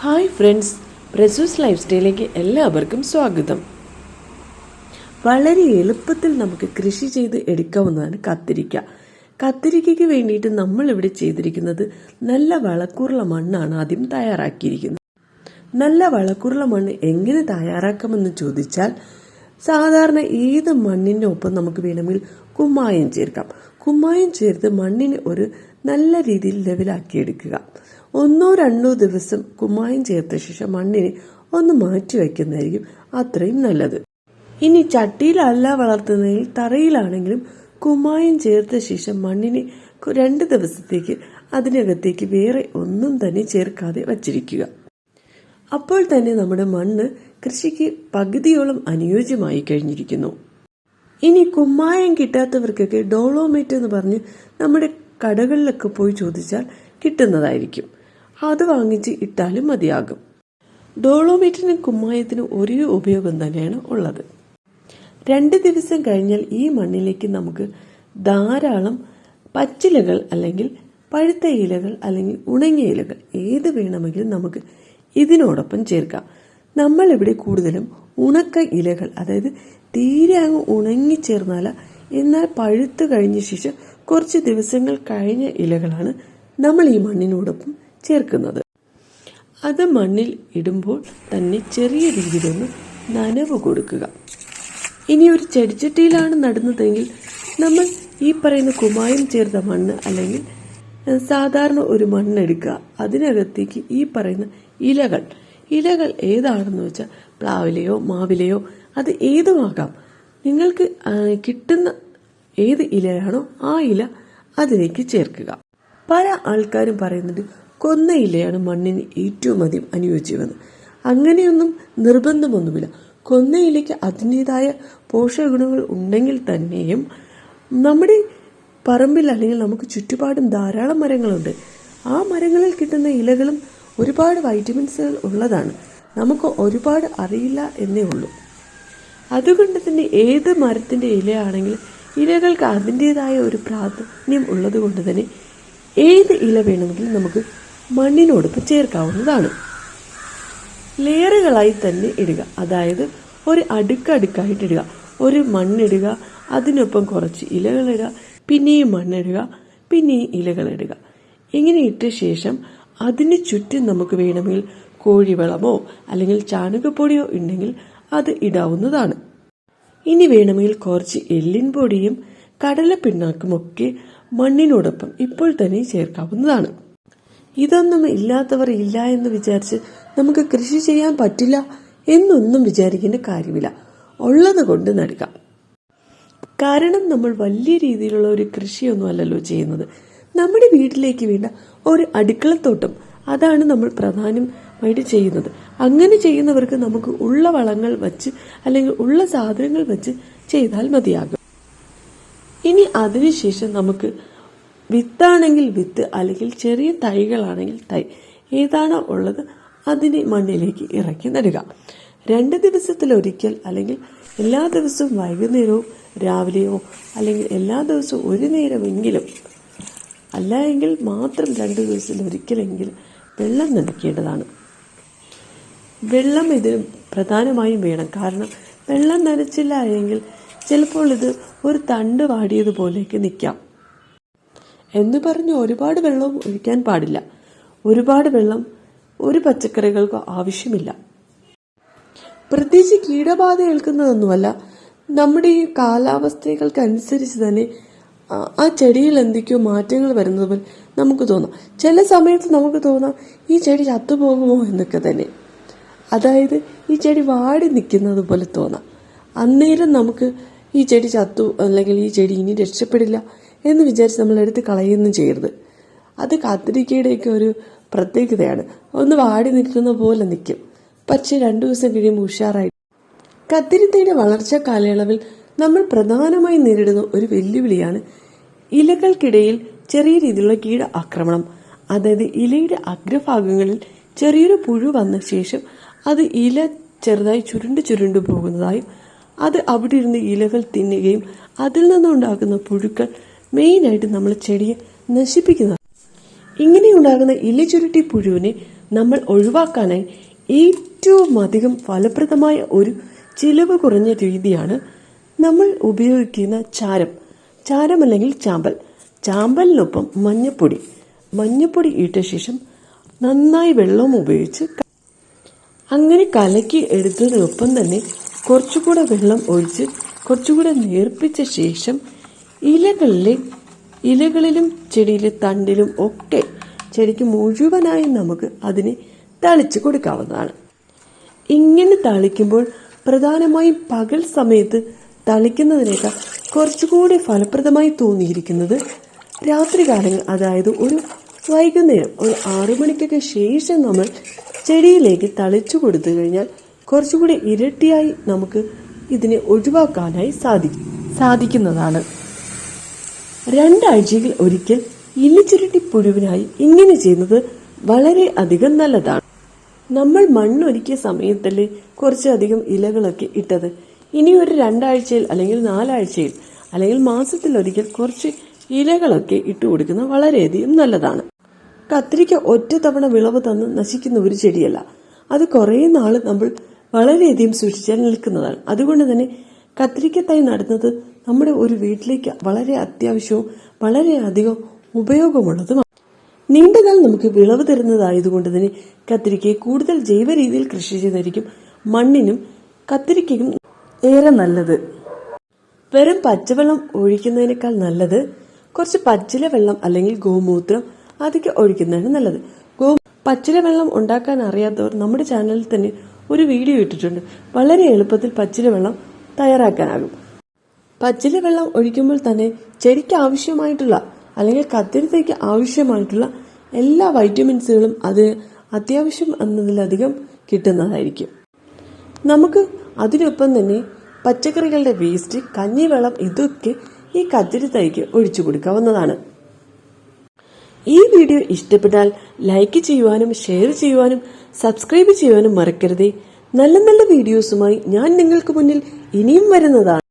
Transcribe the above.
Hi friends പ്രസൂസ് life സ്റ്റൈലിലേക്ക് എല്ലാവർക്കും സ്വാഗതം. വളരെ എളുപ്പത്തിൽ നമുക്ക് കൃഷി ചെയ്ത് എടുക്കാവുന്നതാണ് കത്തിരിക്ക. കത്തിരിക്കയ്ക്ക് വേണ്ടിയിട്ട് നമ്മൾ ഇവിടെ ചെയ്തിരിക്കുന്നത് നല്ല വളക്കൂറുള്ള മണ്ണാണ് ആദ്യം തയ്യാറാക്കിയിരിക്കുന്നത്. നല്ല വളക്കൂറുള്ള മണ്ണ് എങ്ങനെ തയ്യാറാക്കാമെന്ന് ചോദിച്ചാൽ സാധാരണ ഏത് മണ്ണിന്റെ ഒപ്പം നമുക്ക് വേണമെങ്കിൽ കുമ്മായം ചേർക്കാം. കുമ്മായം ചേർത്ത് മണ്ണിനെ ഒരു നല്ല രീതിയിൽ ലെവലാക്കി എടുക്കുക ഒന്നോ രണ്ടോ ദിവസം കുമ്മായം ചേർത്ത ശേഷം മണ്ണിനെ ഒന്ന് മാറ്റി വയ്ക്കുന്നതായിരിക്കും അത്രയും നല്ലത്. ഇനി ചട്ടിയിലല്ല വളർത്തുന്നതിൽ തറയിലാണെങ്കിലും കുമ്മായം ചേർത്ത ശേഷം മണ്ണിനെ രണ്ട് ദിവസത്തേക്ക് അതിനകത്തേക്ക് വേറെ ഒന്നും തന്നെ ചേർക്കാതെ വച്ചിരിക്കുക. അപ്പോൾ തന്നെ നമ്മുടെ മണ്ണ് കൃഷിക്ക് പകുതിയോളം അനുയോജ്യമായി കഴിഞ്ഞിരിക്കുന്നു. ഇനി കുമ്മായം കിട്ടാത്തവർക്കൊക്കെ ഡോളോമേറ്റ് എന്ന് പറഞ്ഞ് നമ്മുടെ കടകളിലൊക്കെ പോയി ചോദിച്ചാൽ കിട്ടുന്നതായിരിക്കും. അത് വാങ്ങിച്ച് ഇട്ടാലും മതിയാകും. ഡോളോമേറ്റിനും കുമ്മായത്തിനും ഒരേ ഉപയോഗം തന്നെയാണ് ഉള്ളത്. രണ്ട് ദിവസം കഴിഞ്ഞാൽ ഈ മണ്ണിലേക്ക് നമുക്ക് ധാരാളം പച്ചിലകൾ അല്ലെങ്കിൽ പഴുത്ത ഇലകൾ അല്ലെങ്കിൽ ഉണങ്ങിയ ഇലകൾ ഏത് വേണമെങ്കിലും നമുക്ക് ഇതിനോടൊപ്പം ചേർക്കാം. നമ്മൾ ഇവിടെ കൂടുതലും ഉണക്ക ഇലകൾ അതായത് തീരെ അങ്ങ് ഉണങ്ങിച്ചേർന്നാല എന്നാൽ പഴുത്തു കഴിഞ്ഞ ശേഷം കുറച്ച് ദിവസങ്ങൾ കഴിഞ്ഞ ഇലകളാണ് നമ്മൾ ഈ മണ്ണിനോടൊപ്പം ചേർക്കുന്നത്. അത് മണ്ണിൽ ഇടുമ്പോൾ തന്നെ ചെറിയ രീതിയിലൊന്ന് നനവ് കൊടുക്കുക. ഇനി ഒരു ചെടിച്ചട്ടിയിലാണ് നടുന്നതെങ്കിൽ നമ്മൾ ഈ പറയുന്ന കുമായം ചേർത്ത മണ്ണ് അല്ലെങ്കിൽ സാധാരണ ഒരു മണ്ണെടുക്കുക അതിനകത്തേക്ക് ഈ പറയുന്ന ഇലകൾ. ഇലകൾ ഏതാണെന്ന് വെച്ചാൽ പ്ലാവിലെയോ മാവിലെയോ അത് ഏതുമാകാം. നിങ്ങൾക്ക് കിട്ടുന്ന ഏത് ഇലയാണോ ആ ഇല അതിലേക്ക് ചേർക്കുക. പല ആൾക്കാരും പറയുന്നുണ്ട് കൊന്ന ഇലയാണ് മണ്ണിന് ഏറ്റവും അധികം അനുയോജ്യമെന്ന്. അങ്ങനെയൊന്നും നിർബന്ധമൊന്നുമില്ല. കൊന്നയിലയ്ക്ക് അതിന്റെതായ പോഷകഗുണങ്ങൾ ഉണ്ടെങ്കിൽ തന്നെയും നമ്മുടെ പറമ്പിൽ അല്ലെങ്കിൽ നമുക്ക് ചുറ്റുപാടും ധാരാളം മരങ്ങളുണ്ട്. ആ മരങ്ങളിൽ കിട്ടുന്ന ഇലകളും ഒരുപാട് വൈറ്റമിൻസുകൾ ഉള്ളതാണ്. നമുക്ക് ഒരുപാട് അറിയില്ല എന്നേ ഉള്ളൂ. അതുകൊണ്ട് തന്നെ ഏത് മരത്തിന്റെ ഇലയാണെങ്കിലും ഇലകൾക്ക് അതിന്റെതായ ഒരു പ്രാധാന്യം ഉള്ളത് കൊണ്ട് തന്നെ ഏത് ഇല വേണമെങ്കിലും നമുക്ക് മണ്ണിനോടൊപ്പം ചേർക്കാവുന്നതാണ്. ലെയറുകളായി തന്നെ ഇടുക. അതായത് ഒരു അടുക്കടുക്കായിട്ട് ഇടുക. ഒരു മണ്ണിടുക അതിനൊപ്പം കുറച്ച് ഇലകളിടുക പിന്നെയും മണ്ണിടുക പിന്നെയും ഇലകളിടുക ഇങ്ങനെ ഇട്ട ശേഷം അതിന് ചുറ്റും നമുക്ക് വേണമെങ്കിൽ കോഴിവളമോ അല്ലെങ്കിൽ ചാണകപ്പൊടിയോ ഉണ്ടെങ്കിൽ അത് ഇടാവുന്നതാണ്. ഇനി വേണമെങ്കിൽ കുറച്ച് എല്ലിൻ പൊടിയും കടല പിണ്ണാക്കുമൊക്കെ മണ്ണിനോടൊപ്പം ഇപ്പോൾ തന്നെ ചേർക്കാവുന്നതാണ്. ഇതൊന്നും ഇല്ലാത്തവർ ഇല്ല എന്ന് വിചാരിച്ച് നമുക്ക് കൃഷി ചെയ്യാൻ പറ്റില്ല എന്നൊന്നും വിചാരിക്കേണ്ട കാര്യമില്ല. ഉള്ളത് കൊണ്ട് നടുക. കാരണം നമ്മൾ വലിയ രീതിയിലുള്ള ഒരു കൃഷിയൊന്നും അല്ലല്ലോ ചെയ്യുന്നത്. നമ്മുടെ വീട്ടിലേക്ക് വേണ്ട ഒരു അടുക്കളത്തോട്ടം അതാണ് നമ്മൾ പ്രധാനമായിട്ട് ചെയ്യുന്നത്. അങ്ങനെ ചെയ്യുന്നവർക്ക് നമുക്ക് ഉള്ള വളങ്ങൾ വച്ച് അല്ലെങ്കിൽ ഉള്ള സാധനങ്ങൾ വച്ച് ചെയ്താൽ മതിയാകും. ഇനി അതിനുശേഷം നമുക്ക് വിത്താണെങ്കിൽ വിത്ത് അല്ലെങ്കിൽ ചെറിയ തൈകളാണെങ്കിൽ തൈ. ഏതാണോ ഉള്ളത് അതിനെ മണ്ണിലേക്ക് ഇറക്കി നടുക. രണ്ട് ദിവസത്തിലൊരിക്കൽ അല്ലെങ്കിൽ എല്ലാ ദിവസവും വൈകുന്നേരവും രാവിലെയോ അല്ലെങ്കിൽ എല്ലാ ദിവസവും ഒരു നേരമെങ്കിലും അല്ല എങ്കിൽ മാത്രം രണ്ട് ദിവസത്തിലൊരിക്കലെങ്കിലും വെള്ളം നനയ്ക്കേണ്ടതാണ്. വെള്ളം ഇത് പ്രധാനമായും വേണം. കാരണം വെള്ളം നനച്ചില്ല എങ്കിൽ ചിലപ്പോൾ ഇത് ഒരു തണ്ട് വാടിയതുപോലേക്ക് നിൽക്കാം. എന്ന് പറഞ്ഞ് ഒരുപാട് വെള്ളം ഒഴിക്കാൻ പാടില്ല. ഒരുപാട് വെള്ളം ഒരു പച്ചക്കറികൾക്കോ ആവശ്യമില്ല. പ്രത്യേകിച്ച് കീടബാധ ഏൽക്കുന്നതൊന്നുമല്ല. നമ്മുടെ ഈ കാലാവസ്ഥകൾക്കനുസരിച്ച് തന്നെ ആ ചെടിയിൽ എന്തൊക്കെയോ മാറ്റങ്ങൾ വരുന്നത് പോലെ നമുക്ക് തോന്നാം. ചില സമയത്ത് നമുക്ക് തോന്നാം ഈ ചെടി ചത്തുപോകുമോ എന്നൊക്കെ തന്നെ. അതായത് ഈ ചെടി വാടി നിൽക്കുന്നത് പോലെ തോന്നാം. അന്നേരം നമുക്ക് ഈ ചെടി ചത്തു അല്ലെങ്കിൽ ഈ ചെടി ഇനി രക്ഷപ്പെടില്ല എന്ന് വിചാരിച്ച് നമ്മൾ എടുത്ത് കളയുകയൊന്നും ചെയ്യരുത്. അത് കത്തിരിക്കയുടെയൊക്കെ ഒരു പ്രത്യേകതയാണ്. ഒന്ന് വാടി നിൽക്കുന്ന പോലെ നിൽക്കും. പക്ഷേ രണ്ടു ദിവസം കഴിയുമ്പോൾ ഉഷാറായി. കത്തിരിത്തയുടെ വളർച്ച കാലയളവിൽ നമ്മൾ പ്രധാനമായി നേരിടുന്ന ഒരു വെല്ലുവിളിയാണ് ഇലകൾക്കിടയിൽ ചെറിയ രീതിയിലുള്ള കീട ആക്രമണം. അതായത് ഇലയുടെ അഗ്രഭാഗങ്ങളിൽ ചെറിയൊരു പുഴു വന്ന ശേഷം അത് ഇല ചെറുതായി ചുരുണ്ട് ചുരുണ്ട് പോകുന്നതായും അത് അവിടെ ഇരുന്ന് ഇലകൾ തിന്നുകയും അതിൽ നിന്നുണ്ടാകുന്ന പുഴുക്കൾ മെയിനായിട്ട് നമ്മൾ ചെടിയെ നശിപ്പിക്കുന്നത് ഇങ്ങനെ ഉണ്ടാകുന്ന ഇലചുരുട്ടി പുഴുവിനെ നമ്മൾ ഒഴിവാക്കാനായി ഏറ്റവും അധികം ഫലപ്രദമായ ഒരു ചിലവ് കുറഞ്ഞ രീതിയാണ് നമ്മൾ ഉപയോഗിക്കുന്ന ചാരം. ചാരം അല്ലെങ്കിൽ ചാമ്പൽ. ചാമ്പലിനൊപ്പം മഞ്ഞപ്പൊടി. മഞ്ഞപ്പൊടി ഇട്ട ശേഷം നന്നായി വെള്ളം ഉപയോഗിച്ച് അങ്ങനെ കലക്കി എടുത്തതിനൊപ്പം തന്നെ കുറച്ചുകൂടെ വെള്ളം ഒഴിച്ച് കുറച്ചുകൂടെ നേർപ്പിച്ച ശേഷം ഇലകളിലെ ഇലകളിലും ചെടിയിലെ തണ്ടിലും ഒക്കെ ചെടിക്ക് മുഴുവനായി നമുക്ക് അതിനെ തളിച്ച് കൊടുക്കാവുന്നതാണ്. ഇങ്ങനെ തളിക്കുമ്പോൾ പ്രധാനമായും പകൽ സമയത്ത് തളിക്കുന്നതിനേക്കാൾ കുറച്ചുകൂടി ഫലപ്രദമായി തോന്നിയിരിക്കുന്നത് രാത്രികാലങ്ങൾ അതായത് ഒരു വൈകുന്നേരം ഒരു ആറു മണിക്കൊക്കെ ശേഷം നമ്മൾ ചെടിയിലേക്ക് തളിച്ചു കൊടുത്തു കഴിഞ്ഞാൽ കുറച്ചുകൂടി ഇരട്ടിയായി നമുക്ക് ഇതിനെ ഒഴിവാക്കാനായി സാധിക്കും സാധിക്കുന്നതാണ്. രണ്ടാഴ്ചയിൽ ഒരിക്കൽ ഇലിച്ചുരുട്ടി പുഴുവിനായി ഇങ്ങനെ ചെയ്യുന്നത് വളരെ അധികം നല്ലതാണ്. നമ്മൾ മണ്ണൊരുക്കിയ സമയത്തല്ലേ കുറച്ചധികം ഇലകളൊക്കെ ഇട്ടത്. ഇനി ഒരു രണ്ടാഴ്ചയിൽ അല്ലെങ്കിൽ നാലാഴ്ചയിൽ അല്ലെങ്കിൽ മാസത്തിൽ ഒരിക്കൽ കുറച്ച് ഇലകളൊക്കെ ഇട്ട് കൊടുക്കുന്നത് വളരെയധികം നല്ലതാണ്. കത്തിരിക്ക ഒറ്റ തവണ വിളവ് തന്ന് നശിക്കുന്ന ഒരു ചെടിയല്ല. അത് കുറേ നാൾ നമ്മൾ വളരെയധികം സൂക്ഷിച്ചാൽ നിൽക്കുന്നതാണ്. അതുകൊണ്ട് തന്നെ കത്തിരിക്ക തൈ നടുന്നത് നമ്മുടെ ഒരു വീട്ടിലേക്ക് വളരെ അത്യാവശ്യവും വളരെയധികം ഉപയോഗമുള്ളതുമാണ്. നീണ്ടകാലം നമുക്ക് വിളവ് തരുന്നതായതുകൊണ്ട് തന്നെ കത്തിരിക്കയെ കൂടുതൽ ജൈവ രീതിയിൽ കൃഷി ചെയ്തായിരിക്കും മണ്ണിനും കത്തിരിക്കയും ഏറെ നല്ലത്. വെറും പച്ചവെള്ളം ഒഴിക്കുന്നതിനേക്കാൾ നല്ലത് കുറച്ച് പച്ചില വെള്ളം അല്ലെങ്കിൽ ഗോമൂത്രം അതൊക്കെ ഒഴിക്കുന്നതാണ് നല്ലത്. ഗോ പച്ചില വെള്ളം ഉണ്ടാക്കാൻ അറിയാത്തവർ നമ്മുടെ ചാനലിൽ തന്നെ ഒരു വീഡിയോ ഇട്ടിട്ടുണ്ട്. വളരെ എളുപ്പത്തിൽ പച്ചില വെള്ളം തയ്യാറാക്കാനാകും. പച്ചില വെള്ളം ഒഴിക്കുമ്പോൾ തന്നെ ചെടിക്ക് ആവശ്യമായിട്ടുള്ള അല്ലെങ്കിൽ കത്തിരിത്തേക്ക് ആവശ്യമായിട്ടുള്ള എല്ലാ വൈറ്റമിൻസുകളും അത് അത്യാവശ്യം എന്നതിലധികം കിട്ടുന്നതായിരിക്കും. നമുക്ക് അതിനൊപ്പം തന്നെ പച്ചക്കറികളുടെ വേസ്റ്റ് കഞ്ഞിവെള്ളം ഇതൊക്കെ ഈ കത്തിരി തൈക്ക് ഒഴിച്ചു കൊടുക്കാവുന്നതാണ്. ഈ വീഡിയോ ഇഷ്ടപ്പെട്ടാൽ ലൈക്ക് ചെയ്യുവാനും ഷെയർ ചെയ്യുവാനും സബ്സ്ക്രൈബ് ചെയ്യുവാനും മറക്കരുതേ. നല്ല നല്ല വീഡിയോസുമായി ഞാൻ നിങ്ങൾക്ക് മുന്നിൽ ഇനിയും വരുന്നതാണ്.